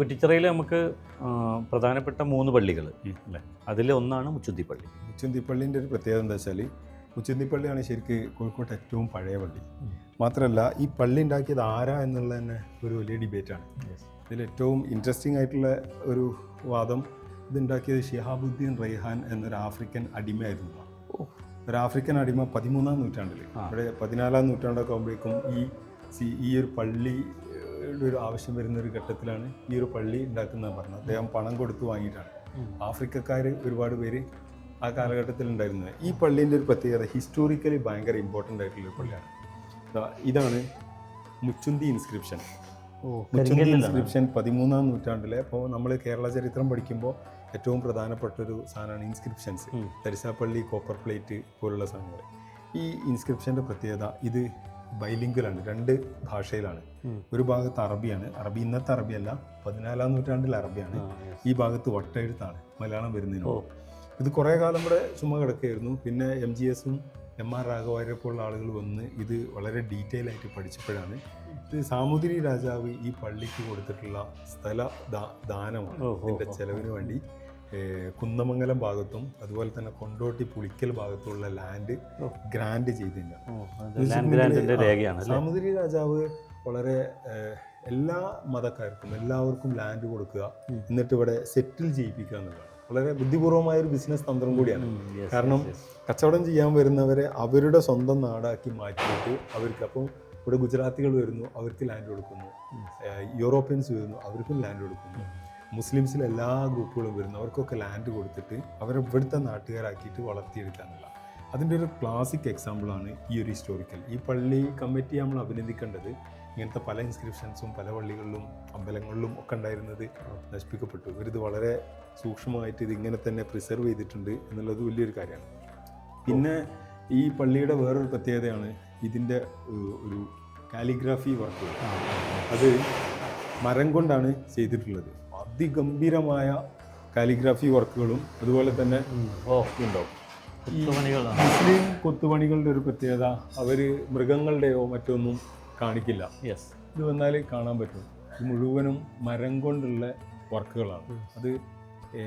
കുറ്റിച്ചിറയിൽ നമുക്ക് പ്രധാനപ്പെട്ട മൂന്ന് പള്ളികൾ അല്ലേ? അതിൽ ഒന്നാണ് മുച്ചുന്തി പള്ളി മുച്ചുന്തിപ്പള്ളിന്റെ ഒരു പ്രത്യേകത എന്താ വെച്ചാൽ മുച്ചുന്തിപ്പള്ളിയാണ് ശരിക്ക് കോഴിക്കോട്ട് ഏറ്റവും പഴയ പള്ളി. മാത്രമല്ല ഈ പള്ളി ഉണ്ടാക്കിയത് ആരാ എന്നുള്ളത് തന്നെ ഒരു വലിയ ഡിബേറ്റാണ്. ഇതിൽ ഏറ്റവും ഇൻട്രസ്റ്റിംഗ് ആയിട്ടുള്ള ഒരു വാദം ഇതുണ്ടാക്കിയത് ഷിഹാബുദ്ദീൻ റൈഹാൻ എന്നൊരു ആഫ്രിക്കൻ അടിമയായിരുന്നു. ഒരു ആഫ്രിക്കൻ അടിമ പതിമൂന്നാം നൂറ്റാണ്ടിൽ ആ. ഇവിടെ പതിനാലാം നൂറ്റാണ്ടൊക്കെ ആകുമ്പോഴേക്കും ഈ സി- ഈ ഒരു പള്ളി ഒരു ആവശ്യം വരുന്ന ഒരു ഘട്ടത്തിലാണ് ഈ ഒരു പള്ളി ഉണ്ടാക്കുന്നത് പറഞ്ഞത്. അദ്ദേഹം പണം കൊടുത്തു വാങ്ങിയിട്ടാണ്. ആഫ്രിക്കക്കാർ ഒരുപാട് പേര് ആ കാലഘട്ടത്തിൽ ഉണ്ടായിരുന്നത് ഈ പള്ളീന്റെ ഒരു പ്രത്യേകത ഹിസ്റ്റോറിക്കലി ഭയങ്കര ഇമ്പോർട്ടന്റ് ആയിട്ടുള്ള ഒരു പള്ളിയാണ്. ഇതാണ് മുച്ചുന്തി ഇൻസ്ക്രിപ്ഷൻ മുച്ചുന്തി ഇൻസ്ക്രിപ്ഷൻ പതിമൂന്നാം നൂറ്റാണ്ടിലെ അപ്പോൾ നമ്മൾ കേരള ചരിത്രം പഠിക്കുമ്പോൾ ഏറ്റവും പ്രധാനപ്പെട്ട ഒരു സാധനമാണ് inscriptions Tharisapalli Tharisapalli copper plate പോലുള്ള സാധനങ്ങൾ. ഈ ഇൻസ്ക്രിപ്ഷന്റെ പ്രത്യേകത ഇത് ബൈലിംഗലാണ് രണ്ട് ഭാഷയിലാണ്. ഒരു ഭാഗത്ത് അറബിയാണ്. അറബി ഇന്നത്തെ അറബിയല്ല പതിനാലാം നൂറ്റാണ്ടിൽ അറബിയാണ്. ഈ ഭാഗത്ത് വട്ടെഴുത്താണ് മലയാളം വരുന്നതിന് ഇത് കുറേ കാലം ഇവിടെ ചുമ കിടക്കുകയായിരുന്നു. പിന്നെ എം ജി എസും എം ആർ രാഘവാരെ പോലുള്ള ആളുകൾ വന്ന് ഇത് വളരെ ഡീറ്റെയിൽ ആയിട്ട് പഠിച്ചപ്പോഴാണ് ഇത് സാമൂതിരി രാജാവ് ഈ പള്ളിക്ക് കൊടുത്തിട്ടുള്ള സ്ഥല ദാ- ദാനമാണ് ഇതിന്റെ ചെലവിന് വേണ്ടി. കുന്നമംഗലം ഭാഗത്തും അതുപോലെ തന്നെ കൊണ്ടോട്ടി പുളിക്കൽ ഭാഗത്തുള്ള ലാൻഡ് ഗ്രാൻഡ് ചെയ്തിട്ടുണ്ട്. സാമുദ്രി രാജാവ് വളരെ എല്ലാ മതക്കാർക്കും എല്ലാവർക്കും ലാൻഡ് കൊടുക്കുക എന്നിട്ട് ഇവിടെ സെറ്റിൽ ചെയ്യിപ്പിക്കുക എന്നുള്ളതാണ്. വളരെ ബുദ്ധിപൂർവമായ ഒരു ബിസിനസ് തന്ത്രം കൂടിയാണ്. കാരണം. കച്ചവടം ചെയ്യാൻ വരുന്നവരെ അവരുടെ സ്വന്തം നാടാക്കി മാറ്റിയിട്ട് അവർക്ക് അപ്പം ഇവിടെ ഗുജറാത്തികൾ വരുന്നു അവർക്ക് ലാൻഡ് കൊടുക്കുന്നു. യൂറോപ്യൻസ് വരുന്നു അവർക്കും ലാൻഡ് കൊടുക്കുന്നു. മുസ്ലിംസിലെ എല്ലാ ഗ്രൂപ്പുകളും വരുന്നു അവർക്കൊക്കെ ലാൻഡ് കൊടുത്തിട്ട് അവരെ ഇവിടുത്തെ നാട്ടുകാരാക്കിയിട്ട് വളർത്തിയെടുക്കുക എന്നുള്ള അതിന്റെ ഒരു ക്ലാസിക് എക്സാമ്പിളാണ് ഈ ഒരു ഹിസ്റ്റോറിക്കൽ ഈ പള്ളി കമ്മിറ്റി നമ്മൾ അഭിനന്ദിക്കേണ്ടത് ഇങ്ങനത്തെ പല ഇൻസ്ക്രിപ്ഷൻസും പല പള്ളികളിലും അമ്പലങ്ങളിലും ഒക്കെ ഉണ്ടായിരുന്നത് നശിപ്പിക്കപ്പെട്ടു. ഇവരിത് വളരെ സൂക്ഷ്മമായിട്ട് ഇത് ഇങ്ങനെ തന്നെ പ്രിസർവ് ചെയ്തിട്ടുണ്ട് എന്നുള്ളത് വലിയൊരു കാര്യമാണ്. പിന്നെ ഈ പള്ളിയുടെ വേറൊരു പ്രത്യേകതയാണ് ഇതിന്റെ ഒരു കാലിഗ്രാഫി വർക്ക് അത് മരം കൊണ്ടാണ് ചെയ്തിട്ടുള്ളത്. അതിഗംഭീരമായ കാലിഗ്രാഫി വർക്കുകളും അതുപോലെ തന്നെ ഉണ്ടാവും മുസ്ലിം കൊത്തുപണികളുടെ ഒരു പ്രത്യേകത അവർ മൃഗങ്ങളുടെയോ മറ്റൊന്നും കാണിക്കില്ല. യെസ് ഇത് വന്നാൽ കാണാൻ പറ്റും. ഇത് മുഴുവനും മരം കൊണ്ടുള്ള വർക്കുകളാണ്. അത്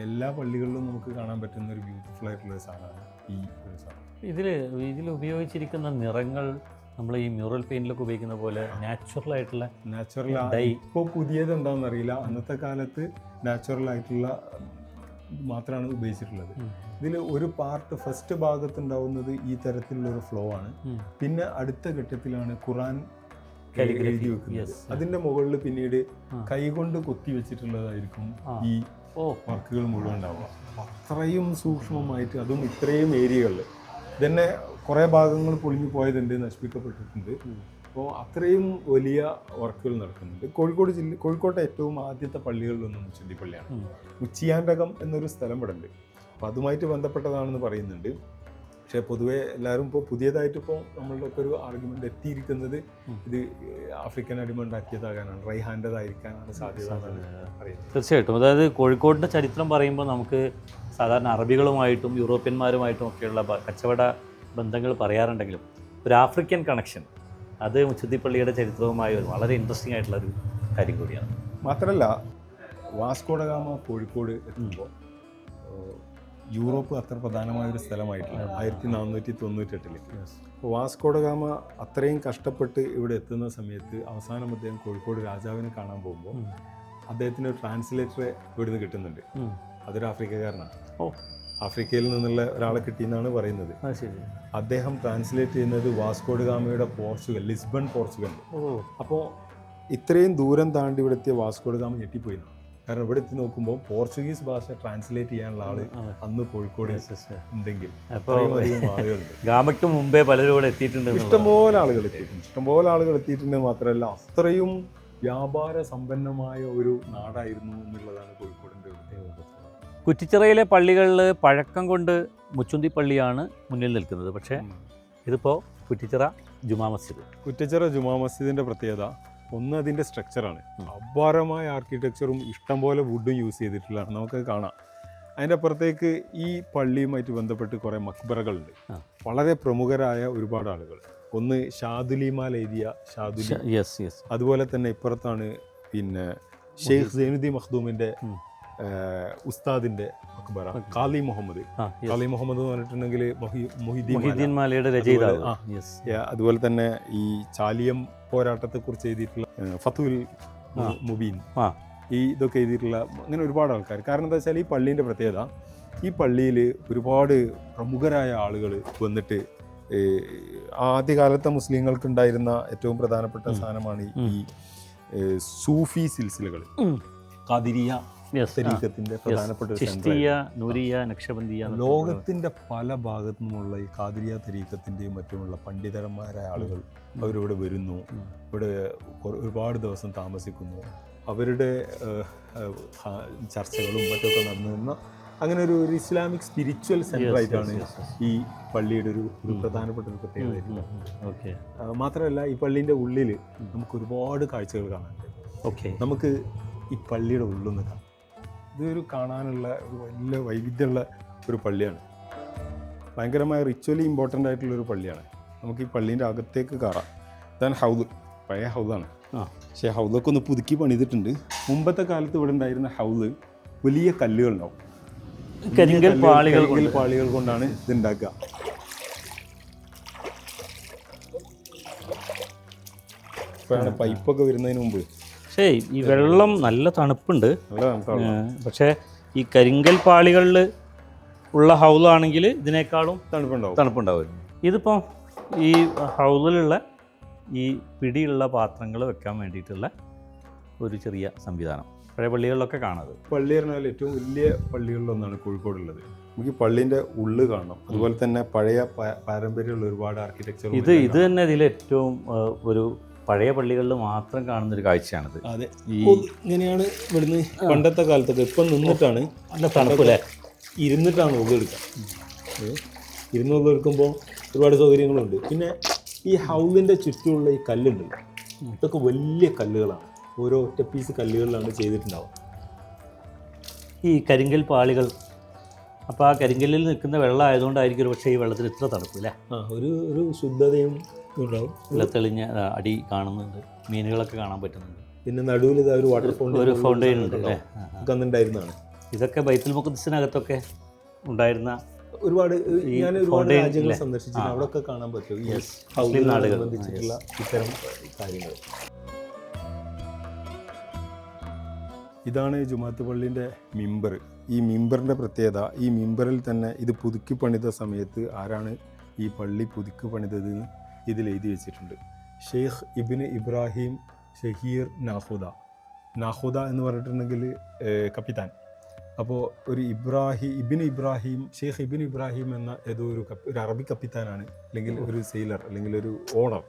എല്ലാ പള്ളികളിലും നമുക്ക് കാണാൻ പറ്റുന്ന ഒരു ബ്യൂട്ടിഫുൾ ആയിട്ടുള്ള സാധനമാണ് ഈ ഒരു സാധനം. ഇതിൽ ഇതിൽ ഉപയോഗിച്ചിരിക്കുന്ന നിറങ്ങൾ നമ്മൾ ഈ മ്യൂറൽ പെയിന്റിലൊക്കെ ഉപയോഗിക്കുന്ന പോലെ നാച്ചുറൽ ആയിട്ടുള്ള നാച്ചുറൽ ഡൈ. ഇപ്പോൾ പുതിയത് എന്താണെന്ന് അറിയില്ല. അന്നത്തെ കാലത്ത് നാച്ചുറൽ ആയിട്ടുള്ള മാത്രമാണ് ഉപയോഗിച്ചിട്ടുള്ളത്. ഇതിൽ ഒരു പാർട്ട് ഫസ്റ്റ് ഭാഗത്ത് ഉണ്ടാവുന്നത് ഈ തരത്തിലുള്ള ഒരു ഫ്ലോ ആണ്. പിന്നെ അടുത്ത ഘട്ടത്തിലാണ് ഖുറാൻ. എഴുതി വെക്കുന്നത്. അതിന്റെ മുകളിൽ പിന്നീട് കൈകൊണ്ട് കൊത്തി വെച്ചിട്ടുള്ളതായിരിക്കും ഈ ഓ. വർക്കുകൾ മുഴുവൻ ഉണ്ടാവുക. അത്രയും സൂക്ഷ്മമായിട്ട് അതും ഇത്രയും ഏരിയകളിൽ ഇതന്നെ കുറേ ഭാഗങ്ങൾ പൊളിഞ്ഞു പോയതുണ്ട് നശിപ്പിക്കപ്പെട്ടിട്ടുണ്ട്. അപ്പോൾ അത്രയും വലിയ വർക്കുകൾ നടക്കുന്നുണ്ട്. കോഴിക്കോട് ജില്ല കോഴിക്കോട്ടെ ഏറ്റവും ആദ്യത്തെ പള്ളികളിലൊന്നും മുച്ചന്തി പള്ളിയാണ്. ഉം. ഉച്ചിയാണ്ടകം എന്നൊരു സ്ഥലം ഇവിടെ ഉണ്ട് അപ്പോൾ അതുമായിട്ട് ബന്ധപ്പെട്ടതാണെന്ന് പറയുന്നുണ്ട്. പക്ഷേ പൊതുവേ എല്ലാവരും ഇപ്പോൾ പുതിയതായിട്ട് ഇപ്പോൾ നമ്മളുടെ ഒക്കെ ഒരു ആർഗ്യുമെന്റ് എത്തിയിരിക്കുന്നത് ഇത് ആഫ്രിക്കൻ അടിമ ഉണ്ടാക്കിയതാകാനാണ് റൈഹാന്റെതായിരിക്കാനാണ് സാധ്യത പറയുന്നത്. തീർച്ചയായിട്ടും. അതായത് കോഴിക്കോടിന്റെ ചരിത്രം പറയുമ്പോൾ നമുക്ക് സാധാരണ അറബികളുമായിട്ടും യൂറോപ്യന്മാരുമായിട്ടും ഒക്കെയുള്ള കച്ചവട ബന്ധങ്ങൾ പറയാറുണ്ടെങ്കിലും ഒരു ആഫ്രിക്കൻ കണക്ഷൻ അത് മുച്ചുത്തിപ്പള്ളിയുടെ ചരിത്രവുമായി ഒരു വളരെ ഇൻട്രസ്റ്റിംഗ് ആയിട്ടുള്ള ഒരു കാര്യം കൂടിയാണ്. മാത്രമല്ല വാസ്കോഡഗാമ കോഴിക്കോട് എത്തുമ്പോൾ യൂറോപ്പ് അത്ര പ്രധാനമായ ഒരു സ്ഥലമായിട്ടില്ല. ആയിരത്തി നാനൂറ്റി തൊണ്ണൂറ്റെട്ടിൽ അപ്പോൾ വാസ്കോഡഗാമ അത്രയും കഷ്ടപ്പെട്ട് ഇവിടെ എത്തുന്ന സമയത്ത് അവസാനം അദ്ദേഹം കോഴിക്കോട് രാജാവിനെ കാണാൻ പോകുമ്പോൾ അദ്ദേഹത്തിന് ഒരു ട്രാൻസ്ലേറ്ററെ ഇവിടുന്ന് കിട്ടുന്നുണ്ട്. അതൊരു ആഫ്രിക്കക്കാരനാണ്. ഓ. ആഫ്രിക്കയിൽ നിന്നുള്ള ഒരാളെ കിട്ടിയെന്നാണ് പറയുന്നത്. അദ്ദേഹം ട്രാൻസ്ലേറ്റ് ചെയ്യുന്നത് വാസ്കോഡഗാമയുടെ പോർച്ചുഗൽ ലിസ്ബൺ പോർച്ചുഗൽ. അപ്പോൾ ഇത്രയും ദൂരം താണ്ടി ഇവിടെ എത്തിയ വാസ്കോഡ് ഗാമ ഞെട്ടിപ്പോയി കാരണം ഇവിടെ എത്തി നോക്കുമ്പോൾ പോർച്ചുഗീസ് ഭാഷ ട്രാൻസ്ലേറ്റ് ചെയ്യാനുള്ള ആൾ അന്ന് കോഴിക്കോട്. ഉണ്ടെങ്കിൽ. ഗാമയ്ക്ക് മുമ്പേ പലരും ഇവിടെ എത്തിയിട്ടുണ്ട്. ഇഷ്ടംപോലെ ആളുകൾ എത്തിയിട്ടുണ്ട്. ഇഷ്ടംപോലെ ആളുകൾ എത്തിയിട്ടുണ്ട് മാത്രമല്ല അത്രയും വ്യാപാര സമ്പന്നമായ ഒരു നാടായിരുന്നു എന്നുള്ളതാണ് കോഴിക്കോടിന്റെ കുറ്റിച്ചിറയിലെ പള്ളികളിൽ പഴക്കം കൊണ്ട് മുച്ചുന്തി പള്ളിയാണ് മുന്നിൽ നിൽക്കുന്നത്. പക്ഷേ. ഇതിപ്പോൾ കുറ്റിച്ചിറ ജുമാ മസ്ജിദ്. കുറ്റിച്ചിറ ജുമാ മസ്ജിദിന്റെ പ്രത്യേകത ഒന്ന് അതിന്റെ സ്ട്രക്ചറാണ്. അപാരമായ ആർക്കിടെക്ചറും ഇഷ്ടംപോലെ വുഡും യൂസ് ചെയ്തിട്ടുള്ളതാണ്. നമുക്ക് കാണാം. അതിന്റെ അപ്പുറത്തേക്ക് ഈ പള്ളിയുമായിട്ട് ബന്ധപ്പെട്ട് കുറേ മക്ബറകളുണ്ട്. വളരെ പ്രമുഖരായ ഒരുപാട് ആളുകൾ. ഒന്ന് ഷാദുലിമാൽ എഴുതിയ ഷാദുലി. യെസ് യെസ് അതുപോലെ തന്നെ ഇപ്പുറത്താണ് പിന്നെ ഷെയ്ഖ് സൈനുദ്ദീൻ. ഏഹ്, ഉസ്താദിന്റെ അക്ബറ കാലി മുഹമ്മദ്. കാലി മുഹമ്മദ് എന്ന് പറഞ്ഞിട്ടുണ്ടെങ്കിൽ മൊഹിദ്ദീൻ മാലയുടെ രചയിതാവ്. അതുപോലെ തന്നെ ഈ ചാലിയം പോരാട്ടത്തെ കുറിച്ച് എഴുതിയിട്ടുള്ള ഫത്തുൽ മുബീൻ. ഈ ഇതൊക്കെ എഴുതിയിട്ടുള്ള അങ്ങനെ ഒരുപാട് ആൾക്കാർ. കാരണം എന്താ വെച്ചാൽ ഈ പള്ളീന്റെ പ്രത്യേകത ഈ പള്ളിയിൽ ഒരുപാട് പ്രമുഖരായ ആളുകൾ വന്നിട്ട് ആദ്യകാലത്തെ മുസ്ലിങ്ങൾക്ക് ഉണ്ടായിരുന്ന ഏറ്റവും പ്രധാനപ്പെട്ട സ്ഥാനമാണ് സാധനമാണ് ഈ സൂഫി സിൽസിലകൾ. കാതിരിയ തരീക്കത്തിന്റെ പ്രധാനപ്പെട്ട ഒരു center നൂരിയ നക്ഷബന്ദിയ ലോകത്തിന്റെ പല ഭാഗത്തു നിന്നുമുള്ള ഈ കാതിരിയ തരീക്കത്തിന്റെയും മറ്റുമുള്ള പണ്ഡിതന്മാരായ ആളുകൾ അവരിവിടെ വരുന്നു. ഇവിടെ ഒരുപാട് ദിവസം താമസിക്കുന്നു. അവരുടെ ഏഹ്, ഏഹ്, ഹ- ചർച്ചകളും മറ്റൊക്കെ നടന്നിരുന്ന അങ്ങനെ ഒരു ഒരു ഇസ്ലാമിക് സ്പിരിച്വൽ സെന്റർ ആയിട്ടാണ്. ഈ പള്ളിയുടെ ഒരു ഒരു പ്രധാനപ്പെട്ട ഒരു പ്രത്യേകത. ഓക്കെ ആ, മാത്രമല്ല ഈ പള്ളിന്റെ ഉള്ളിൽ നമുക്ക് ഒരുപാട് കാഴ്ചകൾ കാണാനുണ്ട്. ഓക്കെ നമുക്ക് ഈ പള്ളിയുടെ ഉള്ളിൽ നിന്ന് കാണാം. ഇതൊരു കാണാനുള്ള ഒരു വലിയ വൈവിധ്യമുള്ള ഒരു പള്ളിയാണ്. ഭയങ്കരമായ റിച്വലി ഇമ്പോർട്ടന്റ് ആയിട്ടുള്ള ഒരു പള്ളിയാണ്. നമുക്ക് ഈ പള്ളീന്റെ അകത്തേക്ക് കയറാം. ഇതാണ് ഹൗദ്. പഴയ ഹൗദാണ്. ആ. പക്ഷേ ഹൗദൊക്കെ ഒന്ന് പുതുക്കി പണിതിട്ടുണ്ട്. മുമ്പത്തെ കാലത്ത് ഇവിടെ ഉണ്ടായിരുന്ന ഹൗദ് വലിയ കല്ലുകളുണ്ടാവും. കരിങ്കൽ പാളികൾ കൊണ്ടാണ് ഇത് ഉണ്ടാക്കുക ഇപ്പോഴാണ് പൈപ്പൊക്കെ വരുന്നതിന് മുമ്പ് പക്ഷേ ഈ വെള്ളം നല്ല തണുപ്പുണ്ട്. പക്ഷേ ഈ കരിങ്കൽ പാളികളിൽ ഉള്ള ഹൗലാണെങ്കിൽ ഇതിനേക്കാളും തണുപ്പുണ്ടാവും. തണുപ്പുണ്ടാവും. ഇതിപ്പോൾ ഈ ഹൗലിലുള്ള ഈ പിടിയുള്ള പാത്രങ്ങൾ വെക്കാൻ വേണ്ടിയിട്ടുള്ള ഒരു ചെറിയ സംവിധാനം. പഴയ പള്ളികളിലൊക്കെ കാണാത് പള്ളി പറഞ്ഞാൽ ഏറ്റവും വലിയ പള്ളികളിലൊന്നാണ് കോഴിക്കോടുള്ളത് നമുക്ക് പള്ളീന്റെ ഉള്ളു കാണണം. അതുപോലെ തന്നെ പഴയ പാരമ്പര്യമുള്ള ഒരുപാട് ആർക്കിടെക്ചർ ഇത് ഇത് തന്നെ ഇതിൽ ഏറ്റവും ഒരു പഴയ പള്ളികളിൽ മാത്രം കാണുന്ന ഒരു കാഴ്ചയാണിത്. അതെ. ഇങ്ങനെയാണ് ഇവിടുന്ന് പണ്ടത്തെ കാലത്തൊക്കെ ഇപ്പം നിന്നിട്ടാണ് നല്ല തണുപ്പല്ലേ? ഇരുന്നിട്ടാണ് ഒതു എടുക്കുക? ഇരുന്ന് ഒതു എടുക്കുമ്പോൾ ഒരുപാട് സൗകര്യങ്ങളുണ്ട്. പിന്നെ ഈ ഹൗസിന്റെ ചുറ്റുമുള്ള ഈ കല്ലുണ്ടല്ലോ ഇതൊക്കെ വലിയ കല്ലുകളാണ്. ഓരോ ഒറ്റ പീസ് കല്ലുകളിലാണ് ചെയ്തിട്ടുണ്ടാവുക. ഈ കരിങ്കൽ പാളികൾ അപ്പോൾ ആ കരിങ്കല്ലിൽ നിൽക്കുന്ന വെള്ളം ആയതുകൊണ്ടായിരിക്കും ഒരു പക്ഷേ ഈ വെള്ളത്തിൽ ഇത്ര തണുപ്പ് അല്ലേ ആ ഒരു ഒരു ശുദ്ധതയും ഉണ്ടാവും. നല്ല തെളിഞ്ഞ അടി കാണുന്നുണ്ട്. മീനുകളൊക്കെ കാണാൻ പറ്റുന്നുണ്ട്. പിന്നെ നടുവിൽ ഇതാ ഒരു വാട്ടർ ഫൗണ്ടൈൻ ഒരു ഫൗണ്ടൈൻ ഉണ്ട് അല്ലേ ആ. ഇതൊക്കെ ബൈത്തുൽ മുഖദ്സിനകത്തൊക്കെ ഉണ്ടായിരുന്ന ഒരുപാട് ഞാൻ ഒരുപാട് രാജ്യങ്ങൾ സന്ദർശിച്ചിട്ടുണ്ട്. അവിടെയൊക്കെ കാണാൻ പറ്റും. ഈ ഇത്തരം കാര്യങ്ങൾ. ഇതാണ് ജുമാത്ത് പള്ളിന്റെ മിമ്പർ. ഈ മിമ്പറിന്റെ പ്രത്യേകത ഈ മിമ്പറിൽ തന്നെ ഇത് പുതുക്കി പണിത സമയത്ത് ആരാണ് ഈ പള്ളി പുതുക്കി പണിതത് ഇതിൽ എഴുതി വെച്ചിട്ടുണ്ട്. ഷെയ്ഖ് ഇബിന് ഇബ്രാഹിം ഷഹീർ നാഹുദ. നാഹുദ എന്ന് പറഞ്ഞിട്ടുണ്ടെങ്കിൽ കപ്പിത്താൻ. അപ്പോൾ ഒരു ഇബ്രാഹിം ഇബിൻ ഇബ്രാഹിം ഷെയ്ഖ് ഇബിൻ ഇബ്രാഹിം എന്ന ഏതോ ഒരു കപ്പി ഒരു അറബി കപ്പിത്താനാണ്. അല്ലെങ്കിൽ ഒരു സെയിലർ അല്ലെങ്കിൽ ഒരു ഓണർ.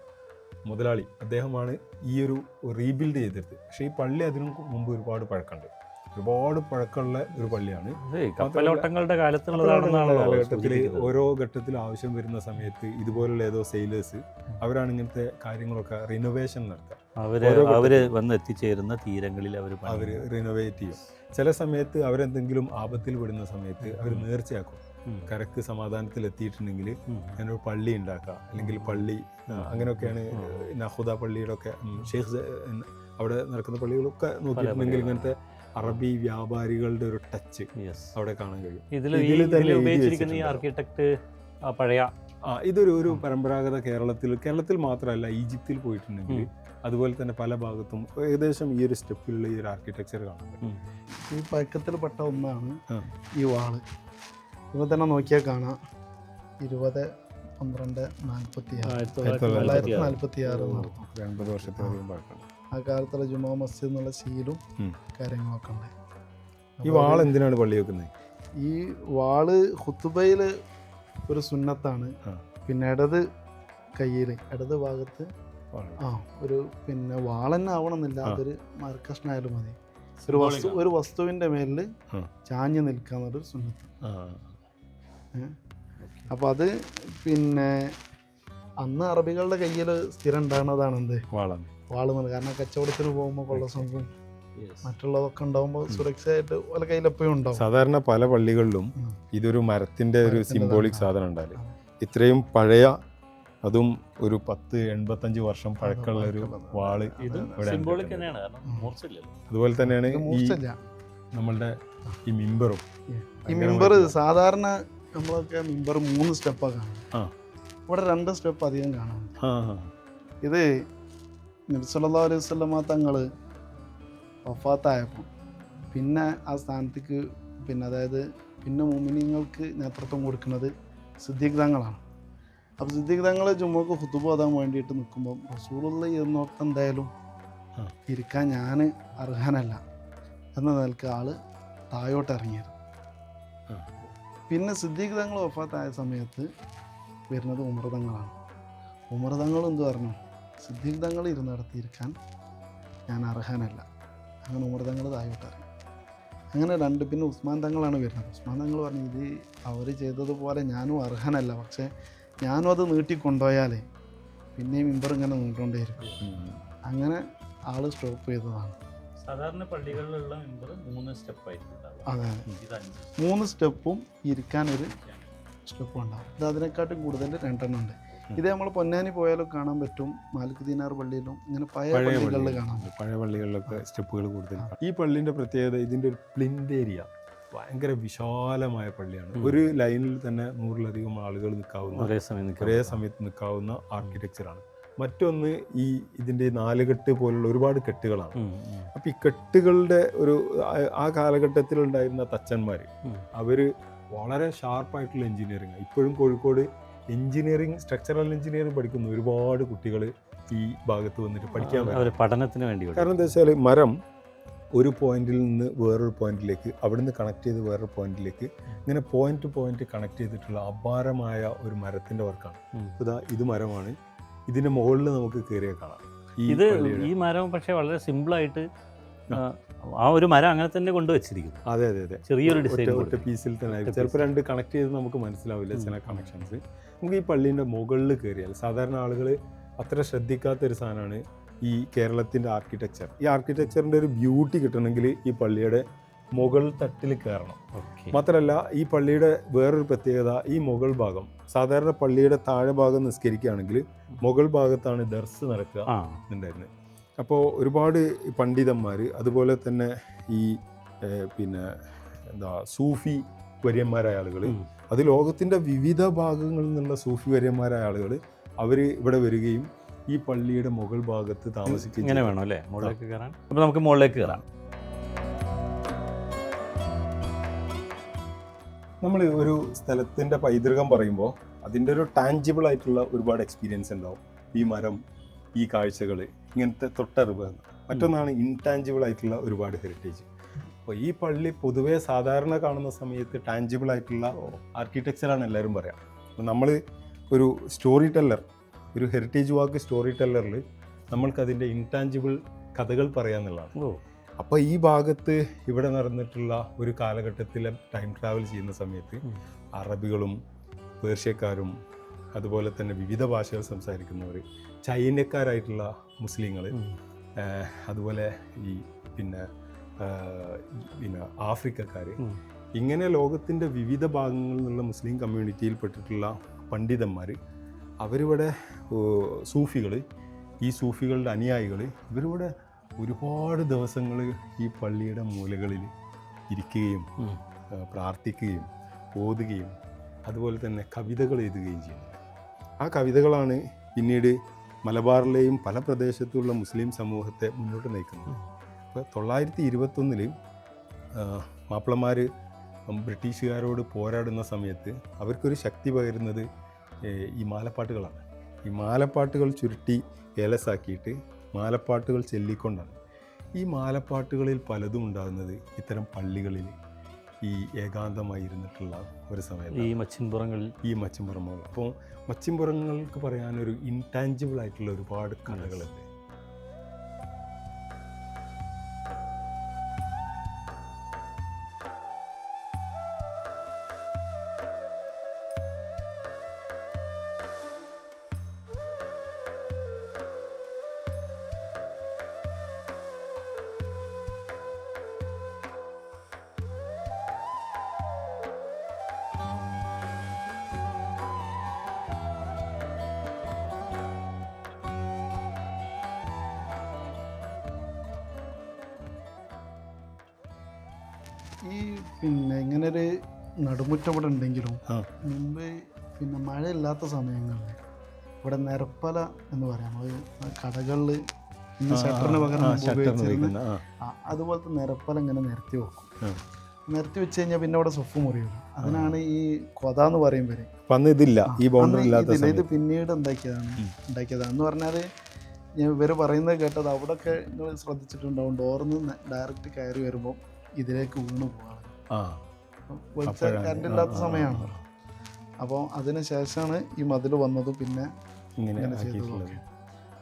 മുതലാളി. അദ്ദേഹമാണ് ഈ ഒരു റീബിൽഡ് ചെയ്തത് പക്ഷേ ഈ പള്ളി അതിനു മുമ്പ് ഒരുപാട് പഴക്കമുണ്ട്. ഒരുപാട് പഴക്കമുള്ള ഒരു പള്ളിയാണ്. കപ്പലോട്ടങ്ങളുടെ കാലഘട്ടത്തിൽ ഓരോ ഘട്ടത്തിൽ ആവശ്യം വരുന്ന സമയത്ത് ഇതുപോലുള്ള ഏതോ സെയിലേഴ്സ് അവരാണ് ഇങ്ങനത്തെ കാര്യങ്ങളൊക്കെ റിനോവേഷൻ നടത്തുക. അവർ അവർ വന്ന് എത്തിച്ചേരുന്ന തീരങ്ങളിൽ അവർ അവർ റിനോവേറ്റ് ചെയ്യും. ചില സമയത്ത് അവരെന്തെങ്കിലും ആപത്തിൽ പെടുന്ന സമയത്ത് അവർ നേർച്ചയാക്കും. കരക്ക് സമാധാനത്തിൽ എത്തിയിട്ടുണ്ടെങ്കിൽ ഞാനൊരു പള്ളി ഉണ്ടാക്കുക അല്ലെങ്കിൽ പള്ളി അങ്ങനെയൊക്കെയാണ് നഹുദ പള്ളിയുടെ ഒക്കെ ഷെയ്ഖ് അവിടെ നടക്കുന്ന പള്ളികളൊക്കെ നോക്കിയിട്ടുണ്ടെങ്കിൽ ഇങ്ങനത്തെ അറബി വ്യാപാരികളുടെ ഒരു ടച്ച് അവിടെ കാണാൻ കഴിയും. ഇതിൽ? ആർക്കിടെക്ട് പഴയ. ആ ഇതൊരു ഒരു പരമ്പരാഗത കേരളത്തിൽ കേരളത്തിൽ മാത്രമല്ല ഈജിപ്തിൽ പോയിട്ടുണ്ടെങ്കിൽ അതുപോലെ തന്നെ പല ഭാഗത്തും ഏകദേശം ഈ ഒരു സ്റ്റെപ്പിലുള്ള ഈ ഒരു ആർക്കിടെക്ചർ കാണാൻ പറ്റും. ഈ പഴക്കത്തിൽപ്പെട്ട ഒന്നാണ് ഈ വാൾ. ഇപ്പോൾ തന്നെ നോക്കിയാൽ കാണാം. ഇരുപത് പന്ത്രണ്ട് നാൽപ്പത്തി ആറ് ആയിരത്തി തൊള്ളായിരത്തി തൊള്ളായിരത്തി നാൽപ്പത്തി ആറ് ഒരു വർഷത്തിലധികം ആ കാലത്തുള്ള ജുമാ മസ്ജിദ് എന്നുള്ള സീലും കാര്യങ്ങളൊക്കെ ഉണ്ട്. ഈ വാൾ എന്തിനാണ് പള്ളി വെക്കുന്നത് ഈ വാൾ ഹുത്തുബയിൽ ഒരു സുന്നത്താണ്. പിന്നെ ഇടത് കയ്യിൽ ഇടത് ഭാഗത്ത്. ആ ഒരു പിന്നെ വാളന്നെ ആവണമെന്നില്ല. അതൊരു മരക്കഷ്ണായാലും മതി. ഒരു വസ്തു ഒരു വസ്തുവിന്റെ മേലിൽ ചാഞ്ഞു നിൽക്കാന്നൊരു സുന്നത്ത്. അപ്പോൾ അത് പിന്നെ അന്ന് അറബികളുടെ കയ്യിൽ സ്ഥിരം ഉണ്ടാകുന്നതാണ് എന്ത്? വാളാണ് വാൾ കാരണം കച്ചവടത്തിന് പോകുമ്പോൾ Yes. മറ്റുള്ളതൊക്കെ ഉണ്ടാവുമ്പോൾ സുരക്ഷയായിട്ട് ഓരോ കയ്യിൽ എപ്പോഴും ഉണ്ടാവും. സാധാരണ പല പള്ളികളിലും ഇതൊരു മരത്തിന്റെ ഒരു സിംബോളിക് സാധനം. ഉണ്ടാവില്ല ഇത്രയും പഴയ അതും ഒരു പത്ത് എൺപത്തഞ്ച് വർഷം പഴക്കമുള്ള ഒരു വാൾ ഇതും സിംബോളിക് തന്നെയാണ്. കാരണം മൂർച്ചയില്ലല്ലോ. അതുപോലെ തന്നെയാണ് ഈ നമ്മളുടെ ഈ മിമ്പറും ഈ മിമ്പർ സാധാരണ നമ്മളൊക്കെ മെമ്പർ മൂന്ന് സ്റ്റെപ്പാണ് കാണുന്നത്. ഇവിടെ രണ്ട് സ്റ്റെപ്പ് അധികം കാണാം ആ ആ. ഇത് നബ്സല്ലാ അലൈഹി സ്വലമ തങ്ങൾ വഫാത്തായപ്പോൾ പിന്നെ ആ സ്ഥാനത്തേക്ക് പിന്നെ അതായത് പിന്നെ മുമിനിങ്ങൾക്ക് നേതൃത്വം കൊടുക്കുന്നത് സിദ്ദീഖ് തങ്ങളാണ്. അപ്പോൾ സിദ്ദീഖ് തങ്ങൾ ജുമ്മക്ക് ഹുത്തുബ് ഓതാൻ വേണ്ടിയിട്ട് നിൽക്കുമ്പോൾ റസൂലുള്ള എന്നോർത്ത് എന്തായാലും ഇരിക്കാൻ ഞാൻ അർഹനല്ല. എന്ന നിലയ്ക്ക് ആൾ താഴോട്ട് ഇറങ്ങിയത്. പിന്നെ സിദ്ദീഖ് തങ്ങൾ വഫാത്തായ സമയത്ത് വരുന്നത് ഉമർ തങ്ങളാണ് ഉമർ തങ്ങൾ എന്ത് പറഞ്ഞു? സിദ്ദീഖ് തങ്ങൾ നടത്തിയിരിക്കാൻ ഞാൻ അർഹനല്ല. അങ്ങനെ ഉമർ തങ്ങൾ അങ്ങനെ രണ്ട് പിന്നെ ഉസ്മാൻ തങ്ങളാണ് വരുന്നത്. ഉസ്മാൻ തങ്ങൾ പറഞ്ഞു ഇത് അവർ ചെയ്തതുപോലെ ഞാനും അർഹനല്ല. പക്ഷേ ഞാനും അത് നീട്ടിക്കൊണ്ടുപോയാലേ പിന്നെയും ഇമ്പർ ഇങ്ങനെ നീട്ടുകൊണ്ടേ ഇരിക്കും അങ്ങനെ ആൾ സ്റ്റോപ്പ് ചെയ്തതാണ്. സാധാരണ പള്ളികളിലുള്ള മെമ്പർ മൂന്ന് സ്റ്റെപ്പ് ആയിരിക്കും ഉണ്ടാവുക. അതെ. മൂന്ന് സ്റ്റെപ്പും ഇരിക്കാനൊരു സ്റ്റെപ്പും ഉണ്ടാവും ഇത് അതിനെക്കാട്ടും കൂടുതൽ രണ്ടെണ്ണം ഉണ്ട്. ഇത് നമ്മൾ പൊന്നാനി പോയാലും കാണാൻ പറ്റും. മാലിക് ദീനാർ പള്ളിയിലും ഇങ്ങനെ പഴയ പള്ളികളിൽ കാണാൻ പറ്റും. പഴയ പള്ളികളിലൊക്കെ സ്റ്റെപ്പുകൾ കൂടുതൽ. ഈ പള്ളിന്റെ പ്രത്യേകത ഇതിന്റെ ഒരു പ്ലിൻഡ് ഏരിയ. ഭയങ്കര വിശാലമായ പള്ളിയാണ്. ഒരു ലൈനിൽ തന്നെ നൂറിലധികം ആളുകൾ നിൽക്കാവുന്ന ഒരേ സമയം ഒരേ സമയത്ത് നിൽക്കാവുന്ന ആർക്കിടെക്ചറാണ് മറ്റൊന്ന് ഈ ഇതിന്റെ നാലുകെട്ട് പോലുള്ള ഒരുപാട് കെട്ടുകളാണ്. അപ്പൊ ഈ കെട്ടുകളുടെ ഒരു ആ- കാലഘട്ടത്തിലുണ്ടായിരുന്ന കാലഘട്ടത്തിൽ ഉണ്ടായിരുന്ന തച്ചന്മാര് ഉം. അവർ വളരെ ഷാർപ്പായിട്ടുള്ള എഞ്ചിനീയറിംഗ് ഇപ്പോഴും കോഴിക്കോട് എഞ്ചിനീയറിംഗ് സ്ട്രക്ചറൽ എഞ്ചിനീയറിംഗ് പഠിക്കുന്ന ഒരുപാട് കുട്ടികൾ ഈ ഭാഗത്ത് വന്നിട്ട് പഠിക്കാൻ പഠനത്തിന് വേണ്ടി കാരണം എന്താ വെച്ചാൽ മരം ഒരു പോയിന്റിൽ നിന്ന് വേറൊരു പോയിന്റിലേക്ക് അവിടുന്ന് കണക്ട് ചെയ്ത് വേറൊരു പോയിന്റിലേക്ക് ഇങ്ങനെ പോയിന്റ് ടു പോയിന്റ് കണക്ട് ചെയ്തിട്ടുള്ള അപാരമായ ഒരു മരത്തിന്റെ വർക്കാണ്. ഇതാ ഇത് മരമാണ് ഇതിന്റെ മുകളിൽ നമുക്ക് കയറിയ കാണാം. ഇത് ഈ മരം പക്ഷേ വളരെ സിമ്പിളായിട്ട് ആ. ഒരു മരം അങ്ങനെ തന്നെ കൊണ്ടുവച്ചിരിക്കുന്നു അതെ അതെ അതെ. ചെറിയൊരു ഡിസൈൻ ഒറ്റ പീസിൽ തന്നെ ചിലപ്പോൾ രണ്ട് കണക്ട് ചെയ്ത് നമുക്ക് മനസ്സിലാവില്ല ചില. കണക്ഷൻസ് നമുക്ക് ഈ പള്ളീന്റെ മുകളിൽ കയറിയാൽ സാധാരണ ആളുകൾ അത്ര ശ്രദ്ധിക്കാത്ത ഒരു സാധനമാണ് ഈ കേരളത്തിന്റെ ആർക്കിടെക്ചർ ഈ ആർക്കിടെക്ചറിന്റെ ഒരു ബ്യൂട്ടി കിട്ടണമെങ്കിൽ ഈ പള്ളിയുടെ മുകൾ തട്ടിൽ കയറണം. മാത്രമല്ല ഈ പള്ളിയുടെ വേറൊരു പ്രത്യേകത ഈ മുകൾ ഭാഗം. സാധാരണ പള്ളിയുടെ താഴെ ഭാഗം നിസ്കരിക്കുകയാണെങ്കിൽ മുകൾ ഭാഗത്താണ് ദർസ് നടക്കുക ഉണ്ടായിരുന്നത് അപ്പോൾ ഒരുപാട് പണ്ഡിതന്മാർ അതുപോലെ തന്നെ ഈ പിന്നെ എന്താ സൂഫി വര്യന്മാരായ ആളുകൾ. അത് ലോകത്തിന്റെ വിവിധ ഭാഗങ്ങളിൽ നിന്നുള്ള സൂഫി വര്യന്മാരായ ആളുകൾ അവർ ഇവിടെ വരികയും ഈ പള്ളിയുടെ മുകൾ ഭാഗത്ത് താമസിക്കുകയും ഇങ്ങനെ വേണം അല്ലേ? മുകളിലേക്ക് കയറാൻ. അപ്പോൾ നമുക്ക് മുകളിലേക്ക് കയറാം. നമ്മൾ ഒരു സ്ഥലത്തിന്റെ പൈതൃകം പറയുമ്പോൾ അതിന്റെ ഒരു ടാഞ്ചിബിൾ ആയിട്ടുള്ള ഒരുപാട് എക്സ്പീരിയൻസ് ഉണ്ടാവും. ഈ മരം ഈ കാഴ്ചകൾ ഇങ്ങനത്തെ തൊട്ടറിവ്. മറ്റൊന്നാണ് ഇൻടാഞ്ചിബിൾ ആയിട്ടുള്ള ഒരുപാട് ഹെറിറ്റേജ് അപ്പോൾ ഈ പള്ളി പൊതുവേ സാധാരണ കാണുന്ന സമയത്ത് ടാഞ്ചിബിൾ ആയിട്ടുള്ള ആർക്കിടെക്ചറാണ് എല്ലാവരും പറയാം. അപ്പോൾ നമ്മൾ ഒരു സ്റ്റോറി ടെല്ലർ ഒരു ഹെറിറ്റേജ് വാക്ക് സ്റ്റോറി ടെല്ലറിൽ നമ്മൾക്കതിന്റെ ഇൻടാഞ്ചിബിൾ കഥകൾ പറയാമെന്നുള്ളതാണ് ഓ. അപ്പോൾ ഈ ഭാഗത്ത് ഇവിടെ നടന്നിട്ടുള്ള ഒരു കാലഘട്ടത്തിലെ ടൈം ട്രാവൽ ചെയ്യുന്ന സമയത്ത് അറബികളും പേർഷ്യക്കാരും അതുപോലെ തന്നെ വിവിധ ഭാഷകൾ സംസാരിക്കുന്നവർ ചൈനക്കാരായിട്ടുള്ള മുസ്ലിങ്ങൾ അതുപോലെ ഈ പിന്നെ പിന്നെ ആഫ്രിക്കക്കാർ ഇങ്ങനെ ലോകത്തിന്റെ വിവിധ ഭാഗങ്ങളിൽ നിന്നുള്ള മുസ്ലിം കമ്മ്യൂണിറ്റിയിൽപ്പെട്ടിട്ടുള്ള പണ്ഡിതന്മാർ അവരിവിടെ സൂഫികൾ ഈ സൂഫികളുടെ അനുയായികൾ ഇവരിവിടെ ഒരുപാട് ദിവസങ്ങൾ ഈ പള്ളിയുടെ മൂലകളിൽ ഇരിക്കുകയും പ്രാർത്ഥിക്കുകയും ഓതുകയും അതുപോലെ തന്നെ കവിതകൾ എഴുതുകയും ചെയ്യുന്നു. ആ കവിതകളാണ് പിന്നീട് മലബാറിലെയും പല പ്രദേശത്തുള്ള മുസ്ലിം സമൂഹത്തെ മുന്നോട്ട് നയിക്കുന്നത്. അപ്പോൾ തൊള്ളായിരത്തി ഇരുപത്തൊന്നിൽ മാപ്പിളമാർ ബ്രിട്ടീഷുകാരോട് പോരാടുന്ന സമയത്ത് അവർക്കൊരു ശക്തി പകരുന്നത് ഈ മാലപ്പാട്ടുകളാണ്. ഈ മാലപ്പാട്ടുകൾ ചുരുട്ടി ഏലസാക്കിയിട്ട് മാലപ്പാട്ടുകൾ ചൊല്ലിക്കൊണ്ടാണ്. ഈ മാലപ്പാട്ടുകളിൽ പലതും ഉണ്ടാകുന്നത് ഇത്തരം പള്ളികളിൽ ഈ ഏകാന്തമായി ഇരുന്നിട്ടുള്ള ഒരു സമയത്ത് ഈ മച്ചിൻപുറങ്ങളിൽ. ഈ മച്ചിൻപുറങ്ങൾ അപ്പോൾ മച്ചിൻപുറങ്ങൾക്ക് പറയാനൊരു ഇൻടാഞ്ചിബിൾ ആയിട്ടുള്ള ഒരുപാട് കഥകളുണ്ട്. പിന്നെ ഇങ്ങനെ ഒരു നടുമുറ്റം ഇവിടെ ഉണ്ടെങ്കിലും. മുമ്പ് പിന്നെ മഴയില്ലാത്ത സമയങ്ങളിൽ ഇവിടെ നിരപ്പല എന്ന് പറയാം. അത് കടകളിൽ ഷട്ടറിന് പകരം ഉപയോഗിച്ചിരുന്ന അതുപോലത്തെ നിരപ്പല ഇങ്ങനെ നിരത്തി വെക്കും. നിരത്തി വെച്ച് കഴിഞ്ഞാൽ പിന്നെ അവിടെ സുഫ് മുറിയും അതിനാണ് ഈ കൊത എന്ന് പറയും വരെ അപ്പൊ അന്ന് ഇതില്ല. ഈ ബൗണ്ടറി ഇല്ലാത്ത ഇത് പിന്നീട് ഉണ്ടാക്കിയതാണ്. ഉം. ഉണ്ടാക്കിയതാണ്. എന്ന് പറഞ്ഞാൽ ഞാൻ ഇവർ പറയുന്നത് കേട്ടത് അവിടെയൊക്കെ നിങ്ങൾ ശ്രദ്ധിച്ചിട്ടുണ്ടാവും. ഡോറിൽ നിന്ന് ഡയറക്റ്റ് കയറി വരുമ്പോൾ ഇതിലേക്ക് വീണ് ആ വെളിച്ച. കറണ്ട് ഇല്ലാത്ത സമയമാണ്. അപ്പോൾ അതിന് ശേഷമാണ് ഈ മതിൽ വന്നത് പിന്നെ ഇങ്ങനെ ചെയ്തത്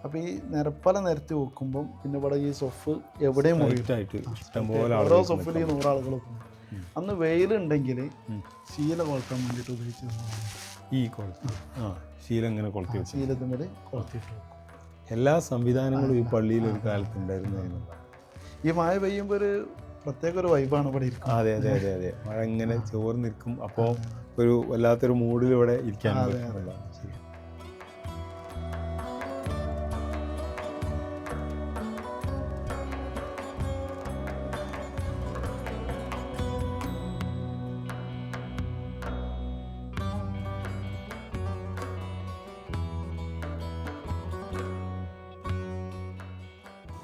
അപ്പോൾ ഈ നിരപ്പല നിരത്തി വെക്കുമ്പം പിന്നെ ഇവിടെ ഈ സൊഫ് എവിടെയും ഓരോ സൊഫിൽ ഈ നൂറാളുകൾ പോകും അന്ന് വെയിലുണ്ടെങ്കിൽ. ശീല കൊളുത്താൻ വേണ്ടിട്ട് ഉപയോഗിച്ചത് ഈ ശീല ഇങ്ങനെ കൊളുത്തി ശീലത്തിന്റെ കൊളുത്തിയിട്ട് വെക്കും. എല്ലാ സംവിധാനങ്ങളും ഈ പള്ളിയിൽ ഒരു കാലത്ത് ഉണ്ടായിരുന്നു ഈ മഴ പെയ്യുമ്പോൾ ഒരു പ്രത്യേക ഒരു വൈബാണ് ഇവിടെ ഇരിക്കുന്നത്. അതെ അതെ അതെ അതെ. മഴ ഇങ്ങനെ ചോറ് നിൽക്കും അപ്പോൾ ഒരു വല്ലാത്തൊരു മൂഡിൽ ഇവിടെ ഇരിക്കാൻ അതെ, അതെ. എന്നുള്ളതാണ്.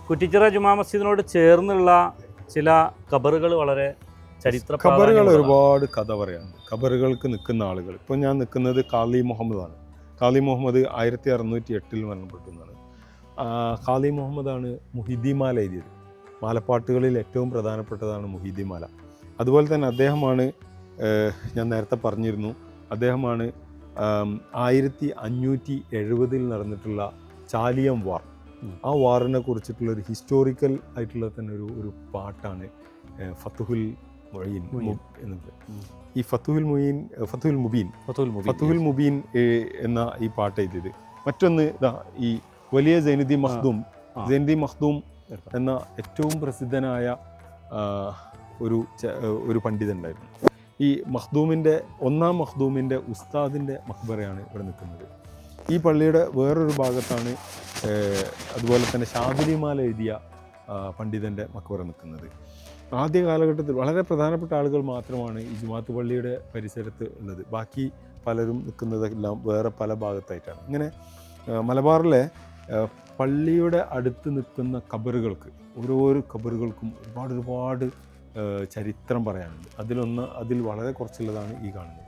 കുറ്റിച്ചിറ ജുമാ മസ്ജിദിനോട് ചേർന്നുള്ള ചില ഖബറുകൾ വളരെ ചരിത്ര ഖബറുകൾ ഒരുപാട് കഥ പറയാണ് ഖബറുകൾക്ക് നിൽക്കുന്ന ആളുകൾ. ഇപ്പോൾ ഞാൻ നിൽക്കുന്നത് കാളി മുഹമ്മദാണ്. കാളി മുഹമ്മദ് ആയിരത്തി അറുന്നൂറ്റി എട്ടിൽ മരണപ്പെട്ടുന്നതാണ് കാളി മുഹമ്മദാണ് മുഹിദ്ദിമാല എഴുതിയത്. മാലപ്പാട്ടുകളിൽ ഏറ്റവും പ്രധാനപ്പെട്ടതാണ് മുഹിദ്ദിമാല അതുപോലെ തന്നെ അദ്ദേഹമാണ് ഞാൻ നേരത്തെ പറഞ്ഞിരുന്നു അദ്ദേഹമാണ് ആയിരത്തി അഞ്ഞൂറ്റി എഴുപതിൽ നടന്നിട്ടുള്ള ചാലിയം വാർ. ആ വാറിനെ കുറിച്ചിട്ടുള്ള ഒരു ഹിസ്റ്റോറിക്കൽ ആയിട്ടുള്ള തന്നെ ഒരു ഒരു പാട്ടാണ് ഫത്തുഹുൽ മൊയ്യീൻ മുഈൻ. മു- എന്നത്. ഈ ഫത്തുഹുൽ മുയീൻ ഫത്തുഹുൽ മുബീൻ ഫത്തുൽ മുബീൻ. ഫത്തുഹുൽ മുബീൻ എന്ന ഈ പാട്ട് എഴുതിയത്. മറ്റൊന്ന് ഇതാ ഈ വലിയ ജൈനുദ്ദി മഹ്ദൂം ജൈനുദ്ദി മഹ്ദൂം എന്ന ഏറ്റവും പ്രസിദ്ധനായ ഒരു ഒരു പണ്ഡിതൻ ഉണ്ടായിരുന്നു. ഈ മഹ്ദൂമിന്റെ ഒന്നാം മഹ്ദൂമിന്റെ ഉസ്താദിന്റെ മക്ബറയാണ് ഇവിടെ നിൽക്കുന്നത്. ഈ പള്ളിയുടെ വേറൊരു ഭാഗത്താണ് അതുപോലെ തന്നെ ശാബരിമാല എഴുതിയ പണ്ഡിതന്റെ മക്ബറ നിൽക്കുന്നത്. ആദ്യ കാലഘട്ടത്തിൽ വളരെ പ്രധാനപ്പെട്ട ആളുകൾ മാത്രമാണ് ഈ ജുമാത്ത് പള്ളിയുടെ പരിസരത്ത് ഉള്ളത്. ബാക്കി പലരും നിൽക്കുന്നതെല്ലാം വേറെ പല ഭാഗത്തായിട്ടാണ്. ഇങ്ങനെ മലബാറിലെ പള്ളിയുടെ അടുത്ത് നിൽക്കുന്ന കബറുകൾക്ക് ഓരോരോ കബറുകൾക്കും ഒരുപാട് ഒരുപാട് ചരിത്രം പറയാനുണ്ട്. അതിലൊന്ന് അതിൽ വളരെ കുറച്ചുള്ളതാണ് ഈ കാണുന്നത്.